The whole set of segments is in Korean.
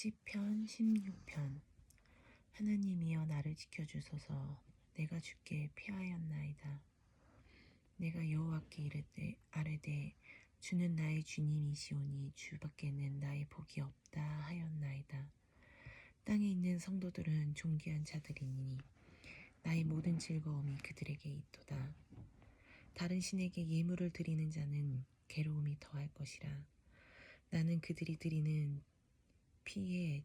시편 16편 하나님이여 나를 지켜주소서 내가 주께 피하였나이다. 내가 여호와께 이르되 아뢰되 주는 나의 주님이시오니 주밖에는 나의 복이 없다 하였나이다. 땅에 있는 성도들은 존귀한 자들이니 나의 모든 즐거움이 그들에게 있도다. 다른 신에게 예물을 드리는 자는 괴로움이 더할 것이라. 나는 그들이 드리는 피의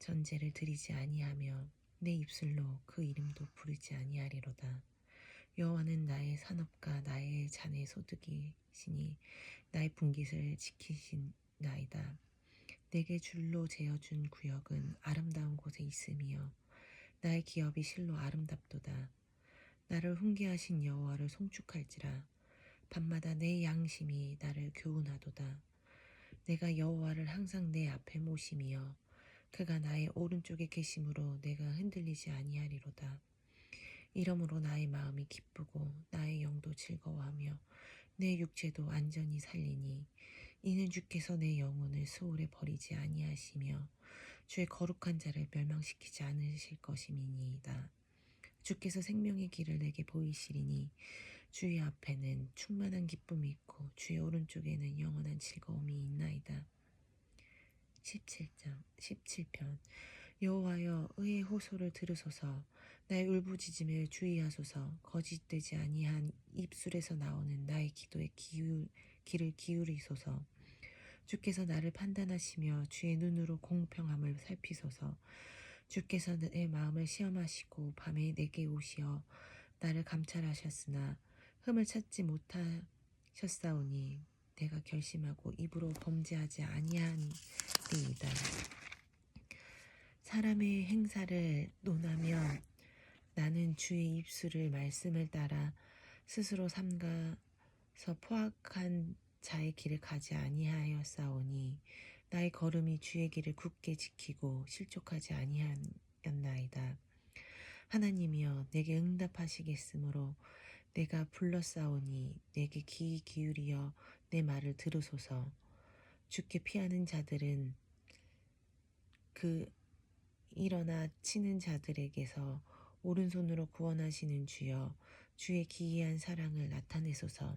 전제를 드리지 아니하며 내 입술로 그 이름도 부르지 아니하리로다. 여호와는 나의 산업과 나의 잔의 소득이시니 나의 분깃을 지키신 나이다. 내게 줄로 재어준 구역은 아름다운 곳에 있음이여 나의 기업이 실로 아름답도다. 나를 훈계하신 여호와를 송축할지라 밤마다 내 양심이 나를 교훈하도다. 내가 여호와를 항상 내 앞에 모심이여 그가 나의 오른쪽에 계심으로 내가 흔들리지 아니하리로다. 이러므로 나의 마음이 기쁘고 나의 영도 즐거워하며 내 육체도 안전히 살리니 이는 주께서 내 영혼을 소홀에 버리지 아니하시며 주의 거룩한 자를 멸망시키지 않으실 것임이니이다. 주께서 생명의 길을 내게 보이시리니 주의 앞에는 충만한 기쁨이 있고 주의 오른쪽에는 영원한 즐거움이 있나이다. 17장 17편. 여호와여 의의 호소를 들으소서. 나의 울부짖음에 주의하소서. 거짓되지 아니한 입술에서 나오는 나의 기도에 기울, 귀를 기울이소서. 주께서 나를 판단하시며 주의 눈으로 공평함을 살피소서 주께서 내 마음을 시험하시고 밤에 내게 오시어 나를 감찰하셨으나 흠을 찾지 못하셨사오니 내가 결심하고 입으로 범죄하지 아니하니이다. 사람의 행사를 논하면 나는 주의 입술을 말씀을 따라 스스로 삼가서 포악한 자의 길을 가지 아니하였사오니 나의 걸음이 주의 길을 굳게 지키고 실족하지 아니하였나이다. 하나님이여 내게 응답하시겠으므로 내가 불렀사오니 내게 귀 기울이어 내 말을 들으소서. 주께 피하는 자들은 그 일어나 치는 자들에게서 오른손으로 구원하시는 주여 주의 기이한 사랑을 나타내소서.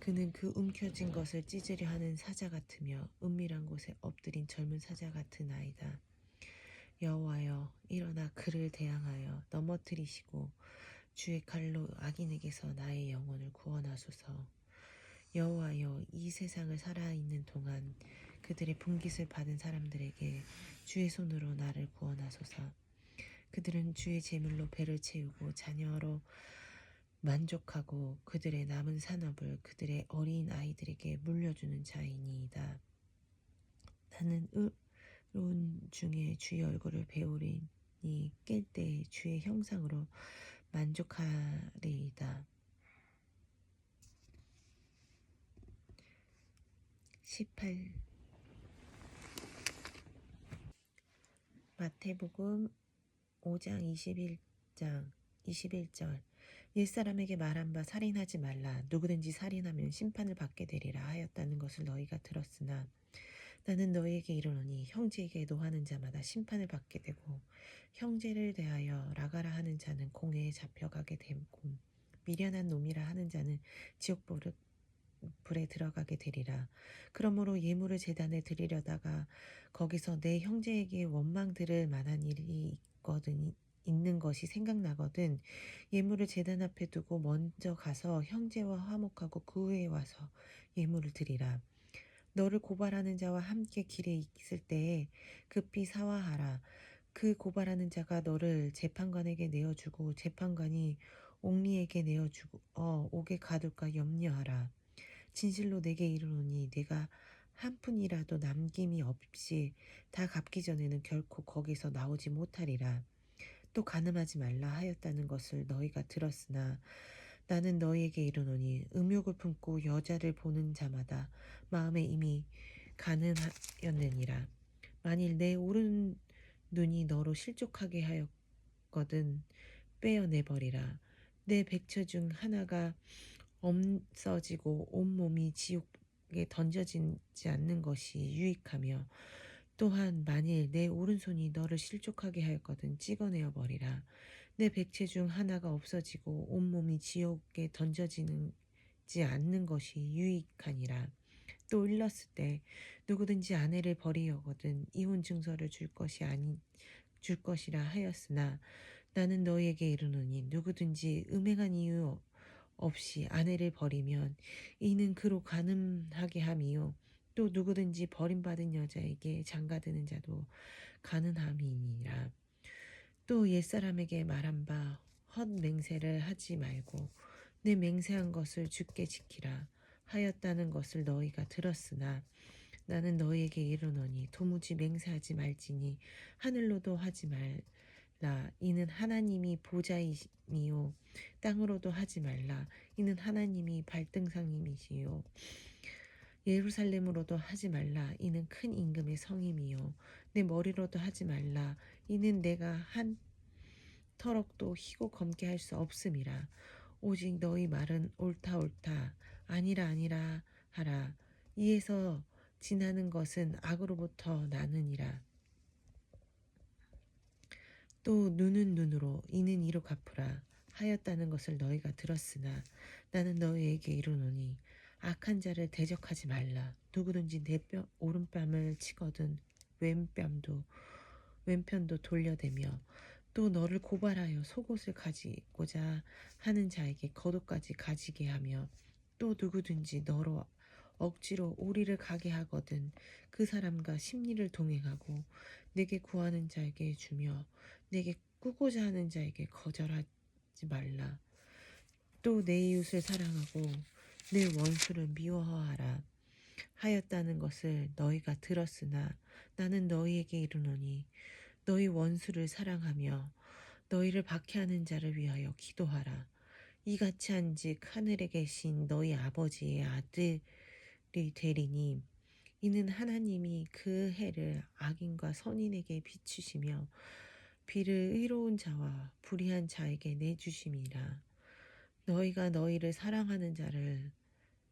그는 그 움켜진 것을 찢으려 하는 사자 같으며 은밀한 곳에 엎드린 젊은 사자 같은 아이다. 여호와여 일어나 그를 대항하여 넘어뜨리시고 주의 칼로 악인에게서 나의 영혼을 구원하소서. 여호와여 이 세상을 살아있는 동안 그들의 분깃을 받은 사람들에게 주의 손으로 나를 구원하소서. 그들은 주의 제물로 배를 채우고 자녀로 만족하고 그들의 남은 산업을 그들의 어린 아이들에게 물려주는 자이니이다. 나는 의로운 중에 주의 얼굴을 배우리니 깰 때 주의 형상으로 만족하리이다. 18 마태복음 5장 21장 21절 옛사람에게 말한 바 살인하지 말라 누구든지 살인하면 심판을 받게 되리라 하였다는 것을 너희가 들었으나 나는 너희에게 이르노니 형제에게 노하는 자마다 심판을 받게 되고 형제를 대하여 라가라 하는 자는 공회에 잡혀가게 되고 미련한 놈이라 하는 자는 지옥불에 불에 들어가게 되리라. 그러므로 예물을 재단에 드리려다가 거기서 내 형제에게 원망 들을 만한 일이 있거든 있는 것이 생각나거든 예물을 재단 앞에 두고 먼저 가서 형제와 화목하고 그 후에 와서 예물을 드리라. 너를 고발하는 자와 함께 길에 있을 때에 급히 사화하라. 그 고발하는 자가 너를 재판관에게 내어주고 재판관이 옥리에게 내어주고 어, 옥에 가둘까 염려하라. 진실로 내게 이르노니 내가 한 푼이라도 남김이 없이 다 갚기 전에는 결코 거기서 나오지 못하리라. 또 가늠하지 말라 하였다는 것을 너희가 들었으나 나는 너희에게 이르노니 음욕을 품고 여자를 보는 자마다 마음에 이미 가늠하였느니라. 만일 내 오른 눈이 너로 실족하게 하였거든 빼어내 버리라. 내 백처 중 하나가 없어지고 온 몸이 지옥에 던져지지 않는 것이 유익하며 또한 만일 내 오른손이 너를 실족하게 하였거든 찍어내어 버리라. 내 백체 중 하나가 없어지고 온몸이 지옥에 던져지지 않는 것이 유익하니라. 또 일렀을 때 누구든지 아내를 버리려거든 이혼 증서를 줄 것이 아니 줄 것이라 하였으나 나는 너희에게 이르노니 누구든지 음행한 이유 없이 아내를 버리면 이는 그로 가늠하게 함이요 또 누구든지 버림받은 여자에게 장가드는 자도 가능함이니라. 또 옛사람에게 말한 바 헛 맹세를 하지 말고 내 맹세한 것을 주께 지키라 하였다는 것을 너희가 들었으나 나는 너희에게 이르노니 도무지 맹세하지 말지니 하늘로도 하지 말라. 이는 하나님이 보좌이니요 땅으로도 하지 말라. 이는 하나님이 발등상임이시요 예루살렘으로도 하지 말라. 이는 큰 임금의 성임이요. 내 머리로도 하지 말라. 이는 내가 한 터럭도 희고 검게 할 수 없음이라. 오직 너희 말은 옳다 옳다. 아니라 아니라 하라. 이에서 지나는 것은 악으로부터 나느니라. 또 눈은 눈으로 이는 이로 갚으라. 하였다는 것을 너희가 들었으나 나는 너희에게 이르노니 악한 자를 대적하지 말라. 누구든지 내 뼈 오른뺨을 치거든 왼뺨도 왼편도 돌려대며 또 너를 고발하여 속옷을 가지고자 하는 자에게 겉옷까지 가지게 하며 또 누구든지 너로 억지로 오리를 가게 하거든 그 사람과 심리를 동행하고 내게 구하는 자에게 주며 내게 꾸고자 하는 자에게 거절하지 말라. 또 내 이웃을 사랑하고 내 원수를 미워하라 하였다는 것을 너희가 들었으나 나는 너희에게 이르노니 너희 원수를 사랑하며 너희를 박해하는 자를 위하여 기도하라. 이같이 한즉 하늘에 계신 너희 아버지의 아들이 되리니 이는 하나님이 그 해를 악인과 선인에게 비추시며 비를 의로운 자와 불의한 자에게 내주심이라. 너희가 너희를 사랑하는 자를